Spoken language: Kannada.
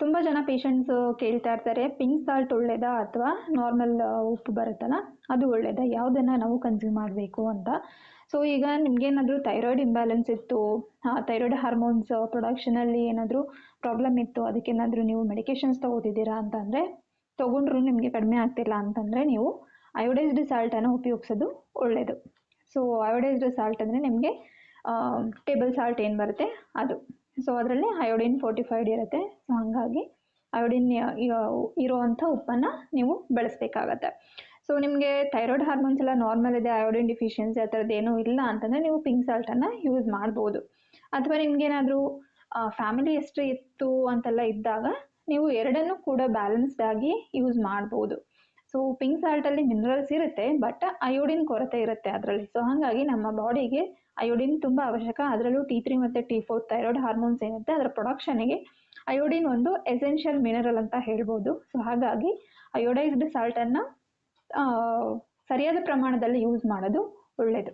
ತುಂಬ ಜನ ಪೇಷಂಟ್ಸ್ ಕೇಳ್ತಾ ಇರ್ತಾರೆ ಪಿಂಕ್ ಸಾಲ್ಟ್ ಒಳ್ಳೇದಾ ಅಥವಾ ನಾರ್ಮಲ್ ಉಪ್ಪು ಬರುತ್ತಲ್ಲ, ಅದು ಒಳ್ಳೇದಾ? ಯಾವುದನ್ನು ನಾವು ಕನ್ಸ್ಯೂಮ್ ಮಾಡಬೇಕು ಅಂತ. ಸೊ ಈಗ ನಿಮ್ಗೇನಾದರೂ ಥೈರಾಯ್ಡ್ ಇಂಬ್ಯಾಲೆನ್ಸ್ ಇತ್ತು ಥೈರಾಯ್ಡ್ ಹಾರ್ಮೋನ್ಸ್ ಪ್ರೊಡಕ್ಷನಲ್ಲಿ ಏನಾದರೂ ಪ್ರಾಬ್ಲಮ್ ಇತ್ತು, ಅದಕ್ಕೇನಾದರೂ ನೀವು ಮೆಡಿಕೇಶನ್ಸ್ ತೊಗೋತಿದ್ದೀರಾ ಅಂತಂದರೆ, ತಗೊಂಡ್ರು ನಿಮಗೆ ಕಡಿಮೆ ಆಗ್ತಿಲ್ಲ ಅಂತಂದರೆ ನೀವು ಅಯೋಡೈಸ್ಡ್ ಸಾಲ್ಟನ್ನು ಉಪಯೋಗಿಸೋದು ಒಳ್ಳೆಯದು ಸೊ ಅಯೋಡೈಸ್ಡ್ ಸಾಲ್ಟ್ ಅಂದರೆ ನಿಮಗೆ ಟೇಬಲ್ ಸಾಲ್ಟ್ ಏನು ಬರುತ್ತೆ? ಅದು. ಸೊ ಅದರಲ್ಲಿ ಅಯೋಡಿನ್ ಫೋರ್ಟಿಫೈಡ್ ಇರುತ್ತೆ. ಸೊ ಹಾಗಾಗಿ ಅಯೋಡಿನ್ ಇರೋವಂಥ ಉಪ್ಪನ್ನು ನೀವು ಬಳಸಬೇಕಾಗತ್ತೆ. ಸೊ ನಿಮಗೆ ಥೈರಾಯ್ಡ್ ಹಾರ್ಮೋನ್ಸ್ ಎಲ್ಲ ನಾರ್ಮಲ್ ಇದೆ ಅಯೋಡಿನ್ ಡಿಫಿಷಿಯನ್ಸಿ ಆ ಥರದ್ದು ಏನೂ ಇಲ್ಲ ಅಂತಂದರೆ ನೀವು ಪಿಂಕ್ ಸಾಲ್ಟನ್ನು ಯೂಸ್ ಮಾಡ್ಬೋದು. ಅಥವಾ ನಿಮ್ಗೇನಾದರೂ ಫ್ಯಾಮಿಲಿ ಎಷ್ಟು ಇತ್ತು ಅಂತೆಲ್ಲ ಇದ್ದಾಗ ನೀವು ಎರಡನ್ನೂ ಕೂಡ ಬ್ಯಾಲೆನ್ಸ್ಡ್ ಆಗಿ ಯೂಸ್ ಮಾಡ್ಬೋದು. ಸೊ ಪಿಂಕ್ ಸಾಲ್ಟಲ್ಲಿ ಮಿನರಲ್ಸ್ ಇರುತ್ತೆ ಬಟ್ ಅಯೋಡಿನ್ ಕೊರತೆ ಇರುತ್ತೆ ಅದರಲ್ಲಿ. ಸೊ ಹಾಗಾಗಿ ನಮ್ಮ ಬಾಡಿಗೆ ಅಯೋಡಿನ್ ತುಂಬ ಅವಶ್ಯಕ. ಅದರಲ್ಲೂ ಟಿ ತ್ರೀ ಮತ್ತು ಟಿ ಫೋರ್ ಥೈರಾಯ್ಡ್ ಹಾರ್ಮೋನ್ಸ್ ಏನಿರುತ್ತೆ, ಅದರ ಪ್ರೊಡಕ್ಷನ್ಗೆ ಅಯೋಡಿನ್ ಒಂದು ಎಸೆನ್ಷಿಯಲ್ ಮಿನರಲ್ ಅಂತ ಹೇಳ್ಬೋದು. ಸೊ ಹಾಗಾಗಿ ಅಯೋಡೈಸ್ಡ್ ಸಾಲ್ಟನ್ನು ಸರಿಯಾದ ಪ್ರಮಾಣದಲ್ಲಿ ಯೂಸ್ ಮಾಡೋದು ಒಳ್ಳೆಯದು